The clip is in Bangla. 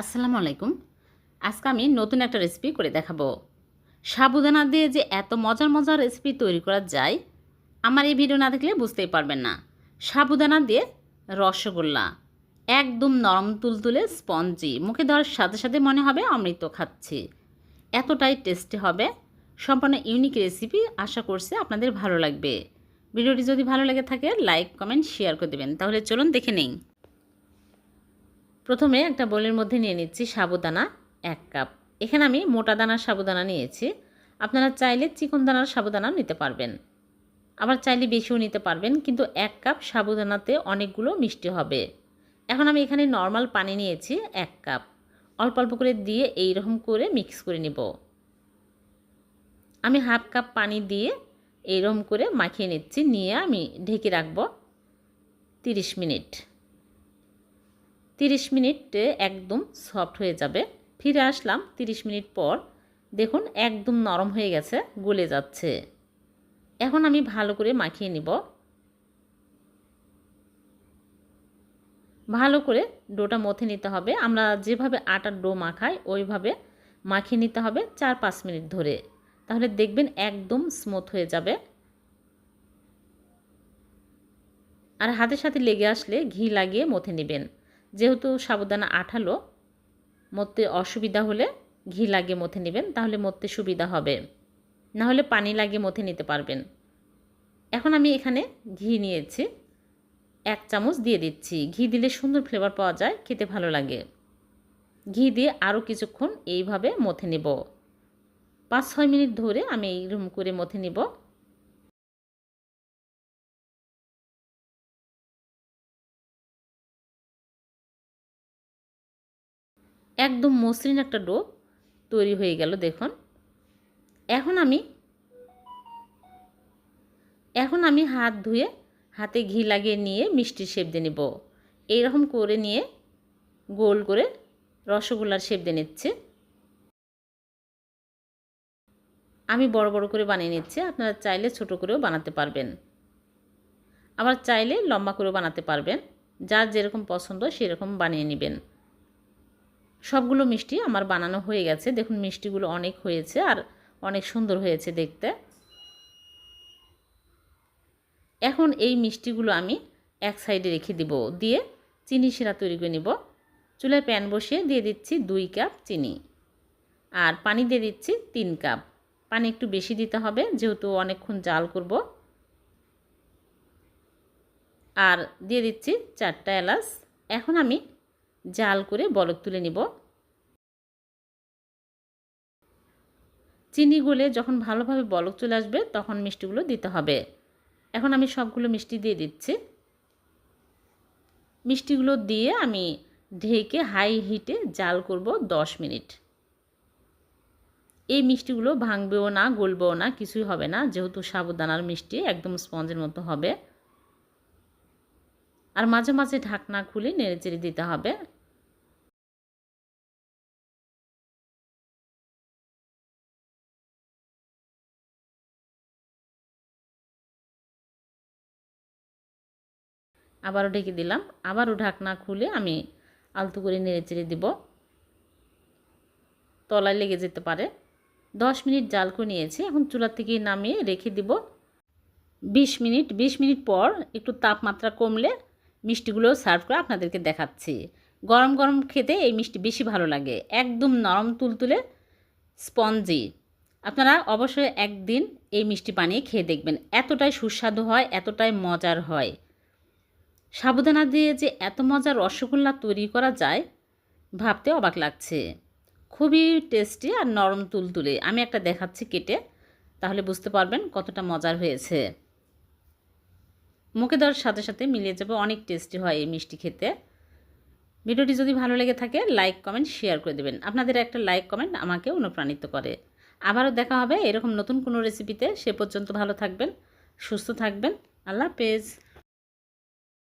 আসসালামু আলাইকুম। আজকে আমি নতুন একটা রেসিপি করে দেখাবো। সাবুদানা দিয়ে যে এত মজার মজার রেসিপি তৈরি করা যায়, আমার এই ভিডিও না দেখলে বুঝতেই পারবেন না। সাবুদানা দিয়ে রসগোল্লা, একদম নরম তুলতুলে স্পঞ্জি মুখে দেওয়ার সাথে সাথে মনে হবে অমৃত খাচ্ছি। এতটাই টেস্টি হবে। সম্পূর্ণ ইউনিক রেসিপি আশা করছি আপনাদের ভালো লাগবে। ভিডিওটি যদি ভালো লেগে থাকে লাইক কমেন্ট শেয়ার করে দেবেন। তাহলে চলুন দেখে নিই। প্রথমে একটা বোলের মধ্যে নিয়ে নিচ্ছি সাবুদানা এক কাপ। এখানে আমি মোটা দানার সাবুদানা নিয়েছি। আপনারা চাইলে চিকন দানার সাবুদানা নিতে পারবেন। আবার চাইলে বেশিও নিতে পারবেন, কিন্তু এক কাপ সাবুদানাতে অনেকগুলো মিষ্টি হবে। এখন আমি এখানে নর্মাল পানি নিয়েছি এক কাপ। অল্প অল্প করে দিয়ে এই রকম করে মিক্স করে নিব। আমি হাফ কাপ পানি দিয়ে এইরকম করে মাখিয়ে নিচ্ছি। নিয়ে আমি ঢেকে রাখব তিরিশ মিনিট। তিরিশ মিনিটে একদম সফট হয়ে যাবে। ফিরে আসলাম তিরিশ মিনিট পর। দেখুন, একদম নরম হয়ে গেছে, গলে যাচ্ছে। এখন আমি ভালো করে মাখিয়ে নিব। ভালো করে ডোটা মথে নিতে হবে। আমরা যেভাবে আটার ডো মাখাই, ওইভাবে মাখিয়ে নিতে হবে চার পাঁচ মিনিট ধরে। তাহলে দেখবেন একদম স্মুথ হয়ে যাবে। আর হাতের সাথে লেগে আসলে ঘি লাগিয়ে মথে নেবেন। যেহেতু সাবুদানা আঠালো, মরতে অসুবিধা হলে ঘি লাগিয়ে মথে নেবেন, তাহলে মরতে সুবিধা হবে। না হলে পানি লাগিয়ে মথে নিতে পারবেন। এখন আমি এখানে ঘি নিয়েছি, এক চামচ দিয়ে দিচ্ছি। ঘি দিলে সুন্দর ফ্লেভার পাওয়া যায়, খেতে ভালো লাগে। ঘি দিয়ে আরও কিছুক্ষণ এইভাবে মথে নেব। পাঁচ ছয় মিনিট ধরে আমি এইরকম করে মথে নেব। একদম মসৃণ একটা ডো তৈরি হয়ে গেল, দেখুন। এখন আমি এখন আমি হাত ধুয়ে হাতে ঘি লাগিয়ে নিয়ে মিষ্টির শেপ দিয়ে নেব। এইরকম করে নিয়ে গোল করে রসগোল্লার শেপ দিয়ে নিচ্ছে। আমি বড় বড় করে বানিয়ে নিচ্ছি, আপনারা চাইলে ছোট করেও বানাতে পারবেন। আবার চাইলে লম্বা করেও বানাতে পারবেন, যার যেরকম পছন্দ সেরকম বানিয়ে নেবেন। সবগুলো মিষ্টি আমার বানানো হয়ে গেছে। দেখুন, মিষ্টিগুলো অনেক হয়েছে আর অনেক সুন্দর হয়েছে দেখতে। এখন এই মিষ্টিগুলো আমি এক সাইডে রেখে দিব, দিয়ে চিনি শিরা তৈরি করে নিব। চুলায় প্যান বসিয়ে দিয়ে দিচ্ছি দুই কাপ চিনি আর পানি দিয়ে দিচ্ছি তিন কাপ। পানি একটু বেশি দিতে হবে, যেহেতু অনেকক্ষণ জাল করব। আর দিয়ে দিচ্ছি চারটা এলাচ। এখন আমি জাল করে বলক তুলে নিব। চিনি গলে যখন ভালোভাবে বলক চলে আসবে, তখন মিষ্টিগুলো দিতে হবে। এখন আমি সবগুলো মিষ্টি দিয়ে দিচ্ছি। মিষ্টিগুলো দিয়ে আমি ঢেকে হাই হিটে জাল করব দশ মিনিট। এই মিষ্টিগুলো ভাঙবেও না, গলবেও না, কিছুই হবে না, যেহেতু সাবুদানার মিষ্টি একদম স্পঞ্জের মতো হবে। আর মাঝে মাঝে ঢাকনা খুলে নেড়ে চেড়ে দিতে হবে। আবারও ঢেকে দিলাম। আবারও ঢাকনা খুলে আমি আলতু করে নেড়ে চেড়ে দিব। তলায় লেগে যেতে পারে। দশ মিনিট জাল করে নিয়েছি। এখন চুলার থেকে নামিয়ে রেখে দিব। বিশ মিনিট বিশ মিনিট পর একটু তাপমাত্রা কমলে মিষ্টিগুলো সার্ভ করে আপনাদেরকে দেখাচ্ছি। গরম গরম খেতে এই মিষ্টি বেশি ভালো লাগে। একদম নরম তুলতুলে স্পঞ্জি। আপনারা অবশ্যই একদিন এই মিষ্টি বানিয়ে খেয়ে দেখবেন। এতটাই সুস্বাদু হয়, এতটাই মজার হয়। সাবুদানা দিয়ে যে এত মজার রসগোল্লা তৈরি করা যায়, ভাবতে অবাক লাগছে। খুবই টেস্টি আর নরম তুলতুলে। আমি একটা দেখাচ্ছি কেটে, তাহলে বুঝতে পারবেন কতটা মজার হয়েছে। মুখে দেওয়ার সাথে সাথে মিলিয়ে যাবে অনেক টেস্টি হয় এই মিষ্টি খেতে। ভিডিওটি যদি ভালো লেগে থাকে, লাইক, কমেন্ট, শেয়ার করে দেবেন। আপনাদের একটা লাইক, কমেন্ট আমাকে অনুপ্রাণিত করে। আবারও দেখা হবে এরকম নতুন কোনো রেসিপিতে। সে পর্যন্ত ভালো থাকবেন, সুস্থ থাকবেন। আল্লাহ হাফেজ।